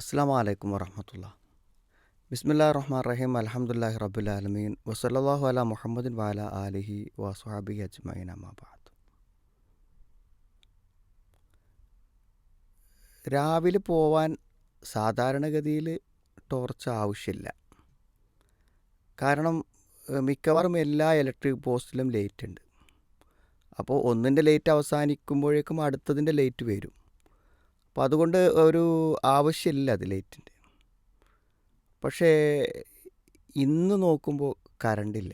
അസ്സാം വലൈക്കും വറഹമത്തുള്ള ബിസ്മില്ലാ റഹ്മാൻ റഹീം. അലഹമുല്ലാഹി റബുലാലമീൻ വസല്ലാഹു അല മുഹമ്മദിൻ വാല ആലിഹി വസുഹാബി അജ്മൈൻ അമ്മാബാദ് രാവിലെ പോവാൻ സാധാരണഗതിയിൽ ടോർച്ച് ആവശ്യമില്ല. കാരണം മിക്കവാറും എല്ലാ ഇലക്ട്രിക് പോസ്റ്റിലും ലൈറ്റ് ഉണ്ട്. അപ്പോൾ ഒന്നിന്റെ ലൈറ്റ് അവസാനിക്കുമ്പോഴേക്കും അടുത്തതിന്റെ ലൈറ്റ് വരും. അപ്പോൾ അതുകൊണ്ട് ഒരു ആവശ്യമില്ല അത് ലൈറ്റിന്റെ. പക്ഷേ ഇന്ന് നോക്കുമ്പോൾ കറണ്ടില്ല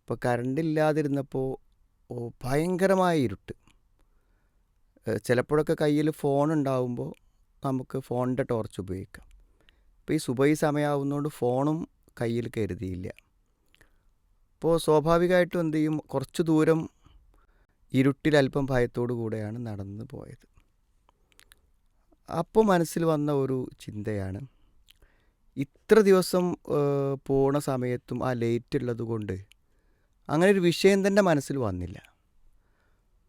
അപ്പോൾ കറണ്ടില്ലാതിരുന്നപ്പോൾ ഭയങ്കരമായ ഇരുട്ട്. ചിലപ്പോഴൊക്കെ കയ്യിൽ ഫോൺ ഉണ്ടാവുമ്പോൾ നമുക്ക് ഫോണിന്റെ ടോർച്ച് ഉപയോഗിക്കാം. ഇപ്പോൾ ഈ സുബൈ സമയമാവുന്നതുകൊണ്ട് ഫോണും കയ്യിൽ കരുതിയില്ല. അപ്പോൾ സ്വാഭാവികമായിട്ടും എന്ത് ചെയ്യും? കുറച്ച് ദൂരം ഇരുട്ടിൽ അല്പം ഭയത്തോടു കൂടെയാണ് നടന്നു പോയത്. അപ്പോൾ മനസ്സിൽ വന്ന ഒരു ചിന്തയാണ്. ഇത്ര ദിവസം പോണ സമയത്തും ആ ലേറ്റ് ഉള്ളത് കൊണ്ട് അങ്ങനെ ഒരു വിഷയം തന്നെ മനസ്സിൽ വന്നില്ല.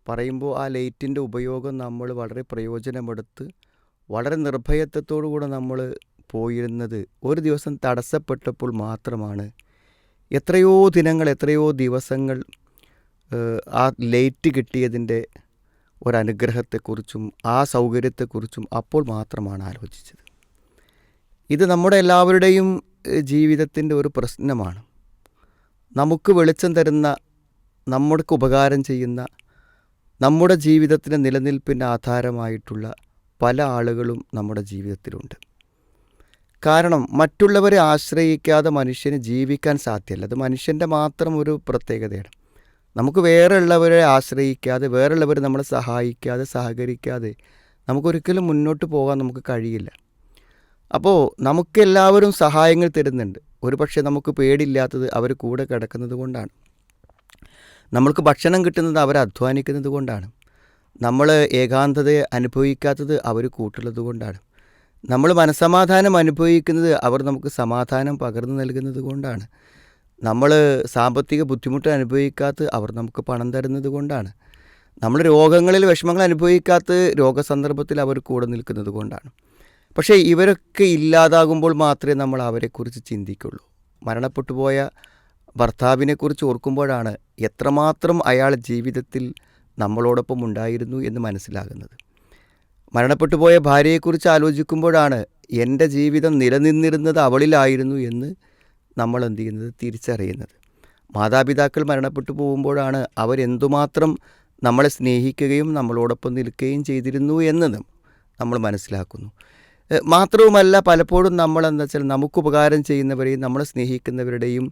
പറയുമ്പോൾ ആ ലൈറ്റിന്റെ ഉപയോഗം നമ്മൾ വളരെ പ്രയോജനമെടുത്ത് വളരെ നിർഭയത്വത്തോടു കൂടെ നമ്മൾ പോയിരുന്നത് ഒരു ദിവസം തടസ്സപ്പെട്ടപ്പോൾ മാത്രമാണ്. എത്രയോ ദിനങ്ങൾ എത്രയോ ദിവസങ്ങൾ ആ ലൈറ്റ് കിട്ടിയതിന്റെ ഒരനുഗ്രഹത്തെക്കുറിച്ചും ആ സൗകര്യത്തെക്കുറിച്ചും അപ്പോൾ മാത്രമാണ് ആലോചിച്ചത്. ഇത് നമ്മുടെ എല്ലാവരുടെയും ജീവിതത്തിന്റെ ഒരു പ്രശ്നമാണ്. നമുക്ക് വെളിച്ചം തരുന്ന നമ്മൾക്ക് ഉപകാരം ചെയ്യുന്ന നമ്മുടെ ജീവിതത്തിന്റെ നിലനിൽപ്പിന് ആധാരമായിട്ടുള്ള പല ആളുകളും നമ്മുടെ ജീവിതത്തിലുണ്ട്. കാരണം മറ്റുള്ളവരെ ആശ്രയിക്കാതെ മനുഷ്യന് ജീവിക്കാൻ സാധ്യമല്ല അത് മനുഷ്യന്റെ മാത്രം ഒരു പ്രത്യേകതയാണ്. നമുക്ക് വേറെയുള്ളവരെ ആശ്രയിക്കാതെ വേറെയുള്ളവർ നമ്മളെ സഹായിക്കാതെ സഹകരിക്കാതെ നമുക്കൊരിക്കലും മുന്നോട്ട് പോകാൻ നമുക്ക് കഴിയില്ല. അപ്പോൾ നമുക്കെല്ലാവരും സഹായങ്ങൾ തരുന്നുണ്ട്. ഒരു പക്ഷേ നമുക്ക് പേടിയില്ലാത്തത് അവർ കൂടെ കിടക്കുന്നത് കൊണ്ടാണ്. നമ്മൾക്ക് ഭക്ഷണം കിട്ടുന്നത് അവർ അധ്വാനിക്കുന്നത് കൊണ്ടാണ്. നമ്മൾ ഏകാന്തതയെ അനുഭവിക്കാത്തത് അവർ കൂട്ടുള്ളത് കൊണ്ടാണ്. നമ്മൾ മനസമാധാനം അനുഭവിക്കുന്നത് അവർ നമുക്ക് സമാധാനം പകർന്നു നൽകുന്നത് കൊണ്ടാണ്. നമ്മൾ സാമ്പത്തിക ബുദ്ധിമുട്ട് അനുഭവിക്കാത്ത അവർ നമുക്ക് പണം തരുന്നത് കൊണ്ടാണ്. നമ്മൾ രോഗങ്ങളിൽ വിഷമങ്ങൾ അനുഭവിക്കാത്ത രോഗസന്ദർഭത്തിൽ അവർ കൂടെ നിൽക്കുന്നത് കൊണ്ടാണ്. പക്ഷേ ഇവരൊക്കെ ഇല്ലാതാകുമ്പോൾ മാത്രമേ നമ്മൾ അവരെക്കുറിച്ച് ചിന്തിക്കുള്ളൂ. മരണപ്പെട്ടു പോയ ഭർത്താവിനെക്കുറിച്ച് ഓർക്കുമ്പോഴാണ് എത്രമാത്രം അയാൾ ജീവിതത്തിൽ നമ്മളോടൊപ്പം ഉണ്ടായിരുന്നു എന്ന് മനസ്സിലാകുന്നത്. മരണപ്പെട്ടു പോയ ഭാര്യയെക്കുറിച്ച് ആലോചിക്കുമ്പോഴാണ് എന്റെ ജീവിതം നിലനിന്നിരുന്നത് അവളിലായിരുന്നു എന്ന് നമ്മൾ എന്ത് ചെയ്യുന്നത് തിരിച്ചറിയുന്നത്. മാതാപിതാക്കൾ മരണപ്പെട്ടു പോകുമ്പോഴാണ് അവരെന്തുമാത്രം നമ്മളെ സ്നേഹിക്കുകയും നമ്മളോടൊപ്പം നിൽക്കുകയും ചെയ്തിരുന്നു എന്നതും നമ്മൾ മനസ്സിലാക്കുന്നു. മാത്രവുമല്ല പലപ്പോഴും നമ്മൾ എന്താ വെച്ചാൽ നമുക്ക് ഉപകാരം ചെയ്യുന്നവരെയും നമ്മളെ സ്നേഹിക്കുന്നവരുടെയും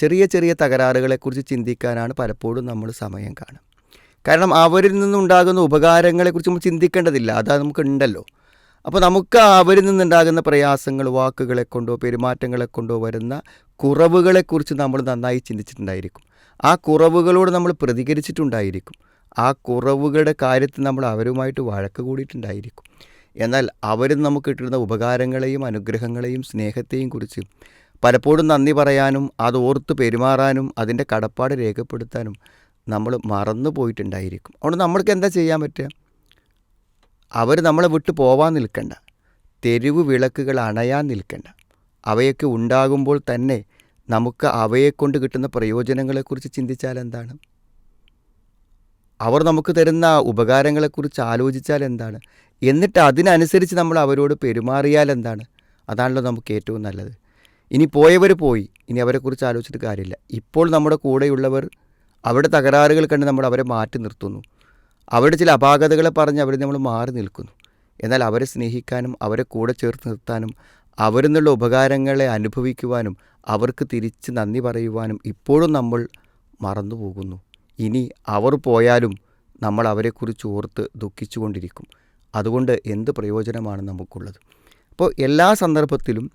ചെറിയ ചെറിയ തകരാറുകളെക്കുറിച്ച് ചിന്തിക്കാനാണ് പലപ്പോഴും നമ്മൾ സമയം കാണുക. കാരണം അവരിൽ നിന്നുണ്ടാകുന്ന ഉപകാരങ്ങളെക്കുറിച്ച് നമ്മൾ ചിന്തിക്കേണ്ടതില്ല. അതാ നമുക്കുണ്ടല്ലോ. അപ്പോൾ നമുക്ക് അവരിൽ നിന്നുണ്ടാകുന്ന പ്രയാസങ്ങൾ വാക്കുകളെ കൊണ്ടോ പെരുമാറ്റങ്ങളെ കൊണ്ടോ വരുന്ന കുറവുകളെക്കുറിച്ച് നമ്മൾ നന്നായി ചിന്തിച്ചിട്ടുണ്ടായിരിക്കും. ആ കുറവുകളോട് നമ്മൾ പ്രതികരിച്ചിട്ടുണ്ടായിരിക്കും. ആ കുറവുകളുടെ കാര്യത്തിൽ നമ്മൾ അവരുമായിട്ട് വഴക്ക് കൂടിയിട്ടുണ്ടായിരിക്കും. എന്നാൽ അവരിൽ നമുക്ക് കിട്ടുന്ന ഉപകാരങ്ങളെയും അനുഗ്രഹങ്ങളെയും സ്നേഹത്തെയും കുറിച്ച് പലപ്പോഴും നന്ദി പറയാനും അത് ഓർത്ത് പെരുമാറാനും അതിന്റെ കടപ്പാട് രേഖപ്പെടുത്താനും നമ്മൾ മറന്നു പോയിട്ടുണ്ടായിരിക്കും അതുകൊണ്ട് നമ്മൾക്ക് എന്താ ചെയ്യാൻ പറ്റുക? അവർ നമ്മളെ വിട്ടു പോവാൻ നിൽക്കണ്ട. തെരുവ് വിളക്കുകൾ അണയാൻ നിൽക്കണ്ട. അവയൊക്കെ ഉണ്ടാകുമ്പോൾ തന്നെ നമുക്ക് അവയെക്കൊണ്ട് കിട്ടുന്ന പ്രയോജനങ്ങളെക്കുറിച്ച് ചിന്തിച്ചാൽ എന്താണ്? അവർ നമുക്ക് തരുന്ന ഉപകാരങ്ങളെക്കുറിച്ച് ആലോചിച്ചാൽ എന്താണ്? എന്നിട്ട് അതിനനുസരിച്ച് നമ്മൾ അവരോട് പെരുമാറിയാൽ എന്താണ്? അതാണല്ലോ നമുക്ക് ഏറ്റവും നല്ലത്. ഇനി പോയവർ പോയി. ഇനി അവരെക്കുറിച്ച് ആലോചിച്ചിട്ട് കാര്യമില്ല. ഇപ്പോൾ നമ്മുടെ കൂടെയുള്ളവർ അവിടെ തകരാറുകൾ കണ്ട് നമ്മൾ അവരെ മാറ്റി നിർത്തുന്നു. അവരുടെ ചില അപാകതകളെ പറഞ്ഞ് അവർ നമ്മൾ മാറി നിൽക്കുന്നു. എന്നാൽ അവരെ സ്നേഹിക്കാനും അവരെ കൂടെ ചേർത്ത് നിർത്താനും അവരിൽ നിന്നുള്ള ഉപകാരങ്ങളെ അനുഭവിക്കുവാനും അവർക്ക് തിരിച്ച് നന്ദി പറയുവാനും ഇപ്പോഴും നമ്മൾ മറന്നുപോകുന്നു ഇനി അവർ പോയാലും നമ്മൾ അവരെക്കുറിച്ച് ഓർത്ത് ദുഃഖിച്ചുകൊണ്ടിരിക്കും. അതുകൊണ്ട് എന്ത് പ്രയോജനമാണ് നമുക്കുള്ളത്? അപ്പോൾ എല്ലാ സന്ദർഭത്തിലും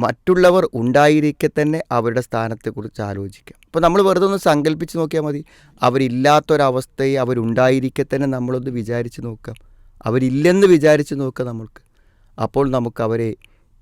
മറ്റുള്ളവർ ഉണ്ടായിരിക്കെ തന്നെ അവരുടെ സ്ഥാനത്തെക്കുറിച്ച് ആലോചിക്കാം. അപ്പോൾ നമ്മൾ വെറുതെ ഒന്ന് സങ്കല്പിച്ച് നോക്കിയാൽ മതി. അവരില്ലാത്തൊരവസ്ഥയെ അവരുണ്ടായിരിക്കെ തന്നെ നമ്മളൊന്ന് വിചാരിച്ച് നോക്കാം. അവരില്ലെന്ന് വിചാരിച്ച് നോക്കാം നമ്മൾക്ക്. അപ്പോൾ നമുക്ക് അവരെ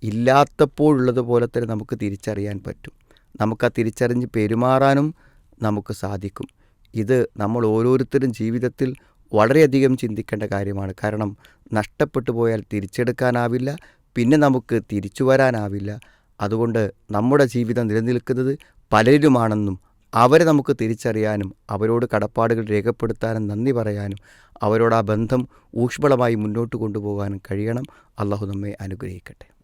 ഇല്ലാത്തപ്പോഴുള്ളതുപോലെ തന്നെ നമുക്ക് തിരിച്ചറിയാൻ പറ്റും. നമുക്ക് ആ തിരിച്ചറിഞ്ഞ് പെരുമാറാനും നമുക്ക് സാധിക്കും. ഇത് നമ്മൾ ഓരോരുത്തരും ജീവിതത്തിൽ വളരെയധികം ചിന്തിക്കേണ്ട കാര്യമാണ്. കാരണം നഷ്ടപ്പെട്ടു പോയാൽ തിരിച്ചെടുക്കാനാവില്ല. പിന്നെ നമുക്ക് തിരിച്ചു വരാനാവില്ല. അതുകൊണ്ട് നമ്മുടെ ജീവിതം നിലനിൽക്കുന്നത് പലരിലുമാണെന്നും അവരെ നമുക്ക് തിരിച്ചറിയാനും അവരോട് കടപ്പാടുകൾ രേഖപ്പെടുത്താനും നന്ദി പറയാനും അവരോട് ആ ബന്ധം ഊഷ്മളമായി മുന്നോട്ട് കൊണ്ടുപോകാനും കഴിയണം. അള്ളാഹു നമ്മെ അനുഗ്രഹിക്കട്ടെ.